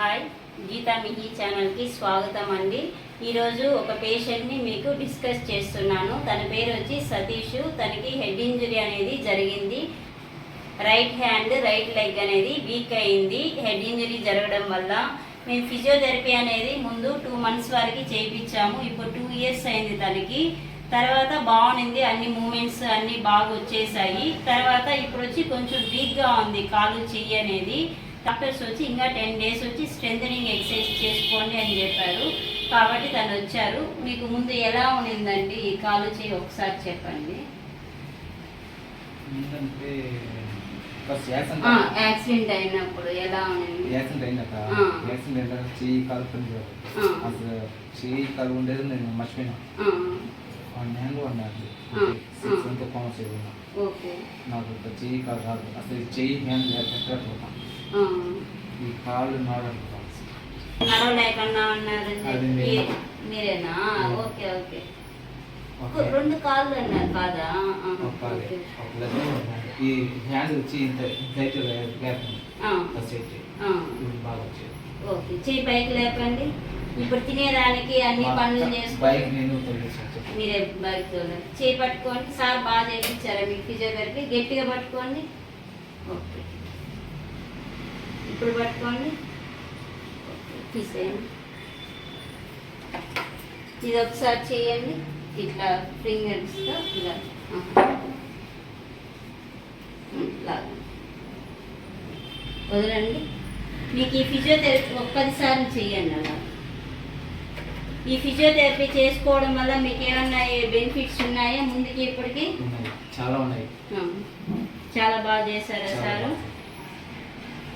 Hi Gita మిహి ఛానల్కి స్వాగతం అండి. ఈరోజు ఒక పేషెంట్ని మీకు డిస్కస్ చేస్తున్నాను. తన పేరు వచ్చి సతీష్ తనకి హెడ్ ఇంజరీ అనేది జరిగింది. రైట్ హ్యాండ్ రైట్ లెగ్ అనేది వీక్ అయింది. హెడ్ ఇంజరీ జరగడం వల్ల మేము ఫిజియోథెరపీ అనేది ముందు టూ మంత్స్ వరకు చేయించాము. ఇప్పుడు టూ ఇయర్స్ అయింది తనకి. తర్వాత బాగుంది అన్ని మూమెంట్స్ అన్ని బాగా వచ్చేసాయి. తర్వాత ఇప్పుడు వచ్చి కొంచెం వీక్గా ఉంది కాలు చెయ్యి అనేది. డాక్టర్స్ వచ్చి ఇంకా టెన్ డేస్ వచ్చి స్ట్రెంథనింగ్ ఎక్సర్సైజ్ చేసుకోండి అని చెప్పారు. కాబట్టి తను వచ్చారు. మీకు ముందు ఎలా ఉండిందండి ఈ కాలు చెయ్యి ఒకసారి చెప్పండి. యాక్సిడెంట్ అయినప్పుడు ఎలా ఉండింది? యాక్సిడెంట్ అయినాక ఆ. యాక్సిడెంట్ అయినాక చెయ్యి కాలు పని ఆ. అసలు చెయ్యి కాలు ఉండేది నేను మర్చిపోయినా. వన్ హ్యాండ్ వన్ హ్యాండ్ ఆ. సిక్స్ అంతా కామర్స్ అయిపోయినా. ఓకే. నాకు చెయ్యి కాలు రాదు అసలు ఈ చెయ్యి హ్యాండ్ ఎక్కడ కాళ్ళు నడవలేకుండా నేను. మీరేనా. Okay okay. రెండు కాళ్ళు అన్నారు కాదా? ఆ, ఓకే ఈ హ్యాండ్ వచ్చి ఇంత చెయ్యి పైకి లేపండి. ఇప్పుడు తినేదానికి అన్ని పనులు బైక్ చేసుకొని నేను తొలగించాను. మీరే బైక్ తోలండి చేయి పట్టుకోండి. సార్ బాగా చేయించారా మీకు ఫిజియోథెరపీ? గట్టిగా పట్టుకోండి. ఇప్పుడు పట్టుకోండి తీసేయండి ఇది ఒకసారి చేయండి ఇట్లా ఫింగర్స్తో ఇలా లాగండి వదలండి మీకు ఈ ఫిజియోథెరపీ ఒక పదిసార్లు చేయండి అలా ఈ ఫిజియోథెరపీ చేసుకోవడం వల్ల మీకు ఏమన్నా బెనిఫిట్స్ ఉన్నాయా ముందుకి ఇప్పటికి చాలా ఉన్నాయి. చాలా బాగా చేశారా సారు.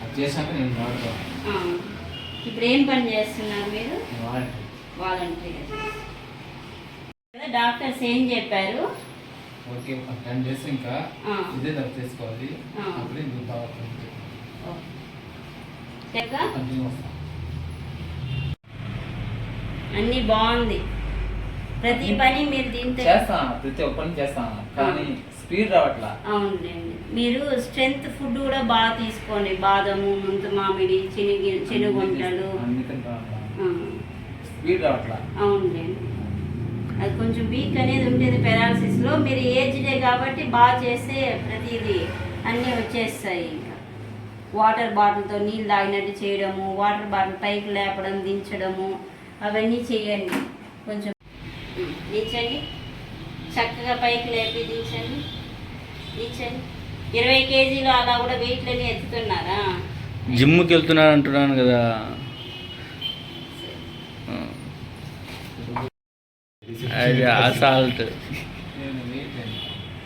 అది చేశాక నేను వాడతాను. ఇప్పుడు ఏం పని చేస్తున్నారు మీరు? వాలంటీర్. డాక్టర్స్ ఏం చెప్పారు? ఓకే ఒక టెన్ డేస్ ఇంకా. ఇదే దగ్గర చేసుకోవాలి. అప్పుడే ఇది బాగా కంటిన్యూ అన్నీ బాగుంది. ప్రతి పని మీరు దీంతో చేస్తాను ప్రతి ఒక్క పని చేస్తాను కానీ స్పీడ్ రావట్లా. అవునులేండి. మీరు స్ట్రెంగ్త్ ఫుడ్ కూడా బాగా తీసుకోండి. బాదము ముందు మామిడి చినిగి చెనుగుంటలు స్పీడ్ రావట్లా. అవునులేండి. అది కొంచెం వీక్ అనేది ఉండేది పెరాలసిస్లో మీరు ఏజ్డే కాబట్టి బాగా చేస్తే ప్రతిదీ అన్నీ వచ్చేస్తాయి ఇంకా. వాటర్ బాటిల్తో నీళ్ళు తాగినట్టు చేయడము వాటర్ బాటిల్ పైకి లేపడం దించడము అవన్నీ చేయండి. కొంచెం దించండి చక్కగా పైకి లేపి దించండి దించండి ఇరవై కేజీలు అలా కూడా వెయిట్లని ఎత్తుతున్నారా? జిమ్కి వెళ్తున్నాను అంటున్నాను కదా. అది అసాల్ట్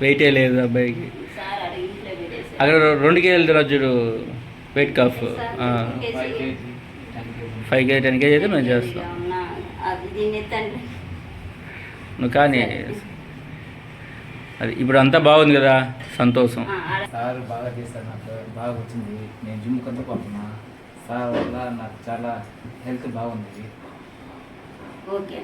వెయిట్ లేదు అబ్బాయికి. అక్కడ రెండు కేజీలు రాజుడు weight cough five KG ten KG అయితే మేము చేస్తాం. నువ్వు కానీ అది ఇప్పుడు అంతా బాగుంది కదా సంతోషం. సార్ బాగా చేశారు నాకు బాగా వచ్చింది. నేను జిమ్ కొంత పోతున్నా సార్ వల్ల నాకు చాలా హెల్త్ బాగుంది. ఓకే